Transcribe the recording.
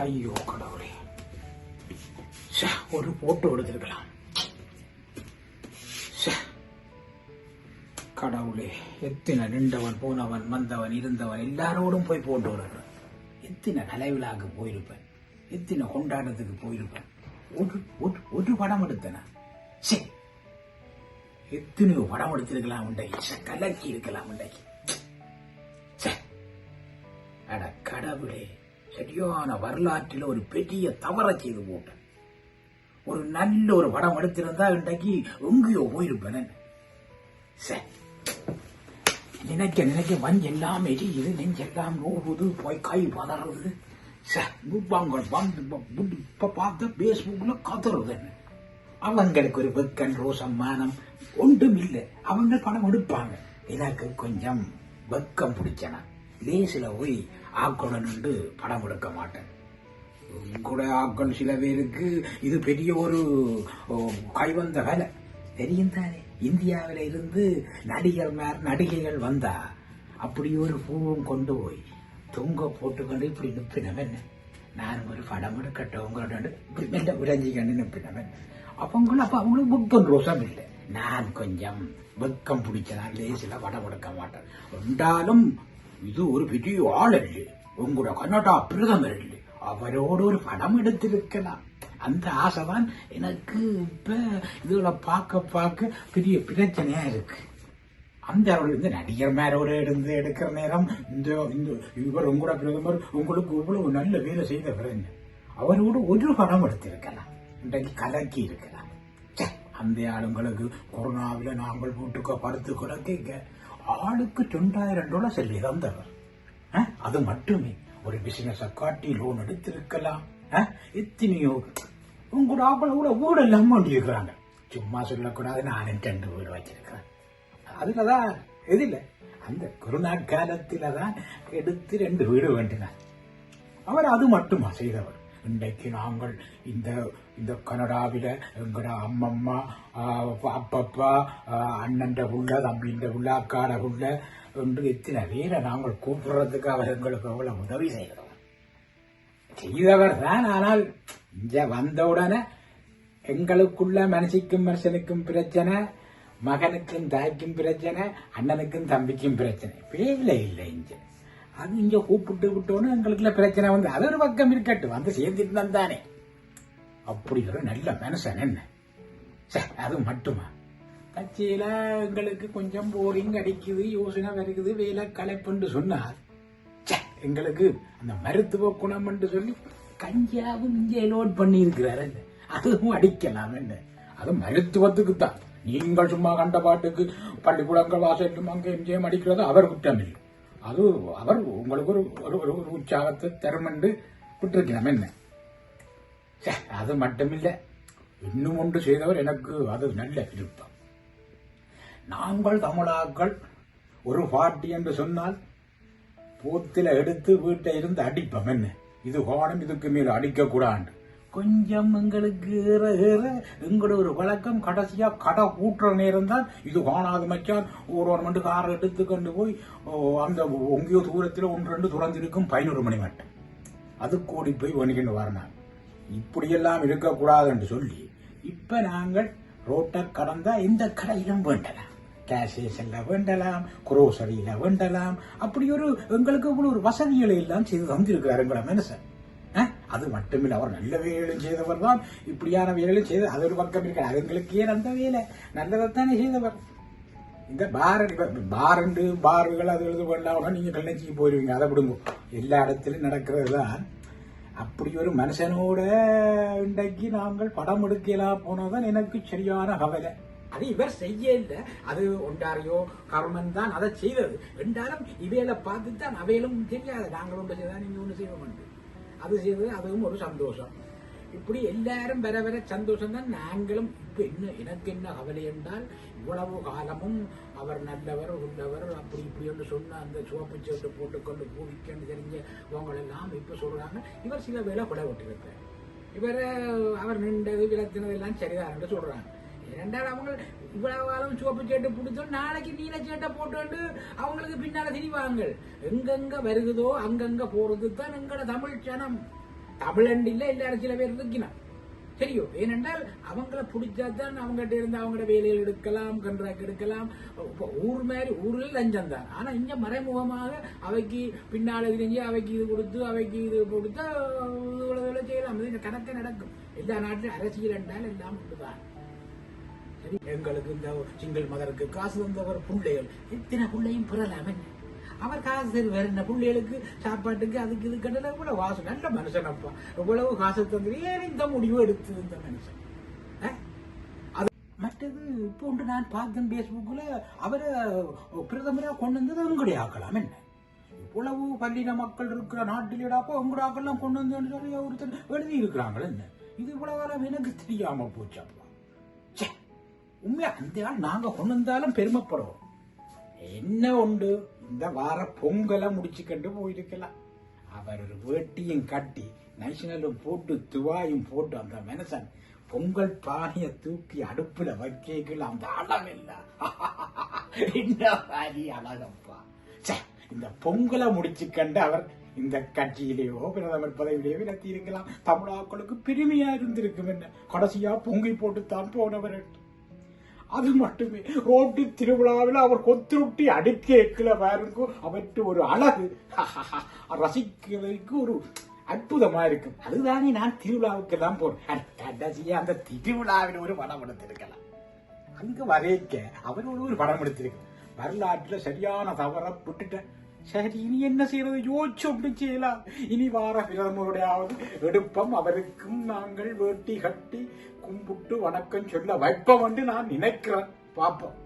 ஐயோ கடவுளே. ஒரு போட்டோ எடுத்திருக்கலாம் கடவுளே எத்தனை நின்றவன் போனவன் வந்தவன் இருந்தவன் எல்லாரோடும் போய் போட்டு எடுக்கிறேன் எத்தனை கலைவிழாக்கு போயிருப்பேன் எத்தனை கொண்டாட்டத்துக்கு போயிருப்பேன். ஒரு ஒரு ஒரு படம் எடுத்தன? சே எத்தனையோ படம் எடுத்திருக்கலாம் உண்டைக்கு கலக்கி இருக்கலாம் உண்டைக்கு அட கடவுளே சரியான வரலாற்றில் ஒரு பெரிய தவறை செய்து போட்டேன். ஒரு நல்ல ஒரு படம் எடுத்திருந்தா இன்றைக்கு எங்கேயோ போயிருப்பேன். சே நினைக்க நினைக்க மஞ்செல்லாம் எரியுது நெஞ்செல்லாம் நோவுது போய் கை பதறது சே வந்து இப்ப பார்த்த பேஸ்புக்ல கதறுது. அவங்களுக்கு ஒரு வெக்கன் ரோசம் மானம் ஒன்றும் இல்லை அவங்க பணம் எடுப்பாங்க. எனக்கு கொஞ்சம் வெக்கம் பிடிச்சன. லேசில் போய் ஆக்களுடன் நின்று படம் எடுக்க மாட்டேன். கூட ஆக்கள் சில பேருக்கு இது பெரிய ஒரு கைவந்த வேலை. தெரியும் தானே? இந்தியாவில் இருந்து நடிகர் நடிகைகள் வந்தா அப்படி ஒரு பூவும் கொண்டு போய் தொங்க போட்டுக்கொண்டு இப்படி நிற்பினவன் நான் ஒரு படம் எடுக்கட்டும் உங்களோட இப்படி மெல்ல விரைஞ்சிக்கண்டு நிற்பினவன் அவங்களும் அப்போ அவங்களுக்கு புக்கம் ரோசம் இல்லை. நான் கொஞ்சம் வெக்கம் பிடிச்சதான் லேசில் லேசில படம் எடுக்க மாட்டேன். என்றாலும் இது ஒரு பெரிய ஆள் இல்லை. உங்களோட கன்னடா பிரதமர் இல்லை. அவரோடு ஒரு படம் எடுத்திருக்கலாம். அந்த ஆசை தான் எனக்கு இப்போ இதுல பார்க்க பார்க்க பெரிய பிரச்சனையாக இருக்கு. அந்த அவர் இந்த நடிகர் மேரோட இருந்து எடுக்கிற நேரம் இந்த இந்த இவர் உங்களோட பிரதமர் உங்களுக்கு இவ்வளவு நல்ல வேலை செய்தவர் அவரோடு ஒரு படம் எடுத்திருக்கலாம். இன்றைக்கு கலக்கி இருக்கலாம். அந்த ஆளுங்களுக்கு கொரோனாவில் நாங்கள் வீட்டுக்கு படுத்து கிடக்க ஆளுக்கு ரெண்டாயிரம் டாலர் செல்லி தந்தவர். அது மட்டுமே. ஒரு பிசினஸை காட்டி லோன் எடுத்திருக்கலாம். அஹ், எத்தனையோ? உங்களோட ஆக்கள் கூட வீடு இல்லாமல் பண்ணிருக்கிறாங்க சும்மா சொல்லக்கூடாது நானும் ரெண்டு வீடு வச்சிருக்கிறேன். தான் எதில்ல அந்த கொரோனா காலத்தில் தான் எடுத்து ரெண்டு வீடு வேண்டினார் அவர் அது மட்டுமா செய்தவர்? இன்றைக்கு நாங்கள் இந்த இந்த கனடாவில் எங்களோட அம்மம்மா அப்பப்பா அண்ணன் அண்ணன்ற புள்ள தம்பின்ற புள்ள அக்காட புள்ள என்று எத்தனை பேரை நாங்கள் கூப்பிடுறதுக்கு அவர் எங்களுக்கு அவ்வளோ உதவி செய்கிறோம் செய்தவர் தான் ஆனால் இங்க வந்தவுடனே எங்களுக்குள்ள மனசுக்கும் மனுஷனுக்கும் பிரச்சனை மகனுக்கும் தாய்க்கும் பிரச்சனை அண்ணனுக்கும் தம்பிக்கும் பிரச்சனை. வேலை இல்லை இங்க. அது இங்க கூப்பிட்டு விட்டோன்னு எங்களுக்குள்ள பிரச்சனை வந்து அது ஒரு பக்கம் இருக்கட்டும் வந்து சேர்ந்துட்டு தானே. அப்படி ஒரு நல்ல மனுஷன் என்ன? ச்சே, அது மட்டுமா? கட்சியில எங்களுக்கு கொஞ்சம் போரிங் அடிக்குது யோசனை வருகுது வேலை கலைப்புன்னு சொன்னால் எங்களுக்கு அந்த மருத்துவ குணம் என்று சொல்லி கஞ்சாவும் இங்கே லோட் பண்ணி இருக்கிறாரு அதுவும் அடிக்கலாம் என்ன? அது மருத்துவத்துக்கு தான் நீங்கள் சும்மா கண்ட பாட்டுக்கு பள்ளிக்கூடங்கள் வாசலும் அங்கே எம்ஜிஎம் அடிக்கிறது அவர் குற்றம் இல்லை அது அவர் உங்களுக்கு ஒரு ஒரு ஒரு உற்சாகத்தை தரும் என்று என்ன? ச்சே, அது மட்டுமில்லை. இன்னும் ஒன்று செய்தவர் எனக்கு அது நல்ல விருப்பம். நாங்கள் தமிழாக்கள் ஒரு பார்ட்டி என்று சொன்னால் பூத்தில எடுத்து வீட்டை இருந்து அடிப்போம் என்ன? இது கோணம் இதுக்கு மேல அடிக்கக்கூடாது கொஞ்சம் எங்களுக்கு ஏற ஏற எங்களோட ஒரு வழக்கம் கடைசியா கடை கூட்டுற நேரம் தான் இது காணாது மச்சான். ஒரு ஒரு மண்டு காரை எடுத்து கொண்டு போய் ஓ, அந்த ஒங்கியோ தூரத்தில் ஒன்று ரெண்டு துறந்திருக்கும் பதினோரு மணி மட்டும் அது கூடி போய் வணிகன்னு வரணும். இப்படியெல்லாம் இருக்கக்கூடாது என்று சொல்லி இப்போ நாங்கள் ரோட்டை கடந்தால் இந்த கடையிலும் வேண்டலாம். கேஷேஷன்ல வேண்டலாம் குரோசரியில வேண்டலாம். அப்படி ஒரு எங்களுக்கு இவ்வளோ ஒரு வசதிகளை எல்லாம் செய்து தந்திருக்கிறார் எங்களை மனுஷன் அது மட்டுமில்லை அவர் நல்ல வேலையும் செய்தவர் தான். இப்படியான வேலையும் செய்து அது ஒரு பக்கம் இருக்காது எங்களுக்கு ஏன் அந்த வேலை? நல்லதைத்தானே செய்தவர். இந்த பார் பாரண்டு பார்கள் அது எழுது வேண்டாம். நீங்க கல்யாணிக்கு போயிருவீங்க. அதை விடுங்க. எல்லா இடத்துலையும் நடக்கிறது தான். அப்படி ஒரு மனுஷனோட இன்றைக்கு நாங்கள் படம் எடுக்கலாம் போனதான் எனக்கு சரியான கவலை. அது இவர் செய்ய இல்லை. அது ஒன்றாரியோ கர்மன் தான் அதை செய்தது. என்றாலும் இவையில பார்த்து தான் அவையிலும் தெரியாது. நாங்கள் ஒன்று செய்தா நீங்கள் ஒன்று செய்வோம் அது செய்தது அதுவும் ஒரு சந்தோஷம். இப்படி எல்லாரும் வர வர சந்தோஷம் தான் நாங்களும். இப்போ என்ன எனக்கு என்ன கவலை என்றால் இவ்வளவு காலமும் அவர் நல்லவர் உள்ளவர் அப்படி இப்படி என்று சொன்ன அந்த சிவப்பு சேட்டு போட்டுக்கொண்டு பூவிக்கன்னு தெரிஞ்சவங்க எல்லாம் இப்போ சொல்கிறாங்க இவர் சில வேலை கொலை விட்டிருப்பார் இவர் அவர் நின்றது விளத்தினது எல்லாம் சரிதான் என்று சொல்கிறாங்க ரெண்டாவது அவங்க இவ்வளவு காலம் சோப்பு சேட்டை பிடிச்சோம். நாளைக்கு நீல சேட்டை போட்டு அவங்களுக்கு பின்னால திரிவாங்க. எங்கெங்க வருகுதோ அங்கங்க போறது தான் எங்கட தமிழ் ஜனம் தமிழண்டு இல்ல எல்லாரும் சில பேர் இருக்கணும் தெரியும். ஏனென்றால் அவங்கள பிடிச்சாதான் அவங்ககிட்ட இருந்து அவங்களோட வேலைகள் எடுக்கலாம் கண்ட்ராக்ட் எடுக்கலாம். இப்போ ஊர் மாதிரி ஊரில் லஞ்சம் தான். ஆனால் இங்கே மறைமுகமாக அவைக்கு பின்னால் தெரிஞ்சு அவைக்கு இது கொடுத்து அவைக்கு இது கொடுத்து இவ்வளோ இவ்வளவு செய்யலாம். இந்த கணக்கு நடக்கும். எல்லா நாட்டிலும் அரசியல் என்றால் எல்லாம் உண்டுதான் சரி எங்களுக்கு இந்த சிங்கிள் மதருக்கு காசு தந்தவர் பிள்ளைகள். எத்தனை பிள்ளையும் பெறலாம் என்ன? அவர் காசு தரு வேற என்ன பிள்ளைகளுக்கு? சாப்பாட்டுக்கு அதுக்கு இது கட்டல கூட வாசு. நல்ல மனுஷன் அப்பா. இவ்வளவு காசு தந்து ஏன் இந்த முடிவு எடுத்தது இந்த மனுஷன்? அது மற்றது இப்போ ஒன்று நான் பார்த்தேன் பேஸ்புக்கில் அவரை பிரதமராக கொண்டு வந்தது உங்களுடைய ஆக்கலாம். என்ன? இவ்வளவு பள்ளின மக்கள் இருக்கிற நாட்டிலேடாப்போ உங்களுடைய ஆக்கள்லாம் கொண்டு வந்தேன்னு சொல்லி ஒருத்தர் எழுதி இருக்கிறாங்களே என்ன? இது இவ்வளவு காலம் எனக்கு தெரியாமல் போச்சாப்பா உண்மையா அந்த ஆள் நாங்க கொண்டு வந்தாலும் பெருமைப்படுவோம். என்ன உண்டு? இந்த வார பொங்கலை முடிச்சுக்கண்டு போயிருக்கலாம். அவர் ஒரு வேட்டியும் கட்டி நேஷனலும் போட்டு துவாயும் போட்டு அந்த மனுஷன் பொங்கல் பானைய தூக்கி அடுப்புல வைக்கல அந்த அழகில்ல என்ன மாதிரி அழகப்பா. இந்த பொங்கலை முடிச்சுக்கண்டு அவர் இந்த கட்சியிலேயோ பிரதமர் பதவியிலேயோ விலத்தி இருக்கலாம் தமிழாக்களுக்கு பெருமையா இருந்திருக்கும் என்ன? கடைசியா பொங்கி போட்டுத்தான் போனவர். என்று. அது மட்டுமே. ரோட்டு திருவிழாவில் அவர் கொத்துருட்டி அடுக்கேக்கல பாருங்க அவற்று ஒரு அழகு. ரசிக்கிறதுக்கு ஒரு அற்புதமா இருக்கும். அதுதானே நான் திருவிழாவுக்கு தான் போறேன் கடைசியா அந்த திருவிழாவில் ஒரு படம் எடுத்திருக்கலாம். அங்க வரைக்க அவரோட ஒரு படம் எடுத்திருக்கு வரலாற்றுல சரியான தவற விட்டுட்டேன். சரி இனி என்ன செய்யறது யோசிச்சு அப்படி செய்யலாம் இனி வார பிரதமருடையாவது எடுப்பம் அவருக்கும் நாங்கள் வேட்டி கட்டி கும்பிட்டு வணக்கம் சொல்ல வைப்போம் என்று நான் நினைக்கிறேன் பார்ப்போம்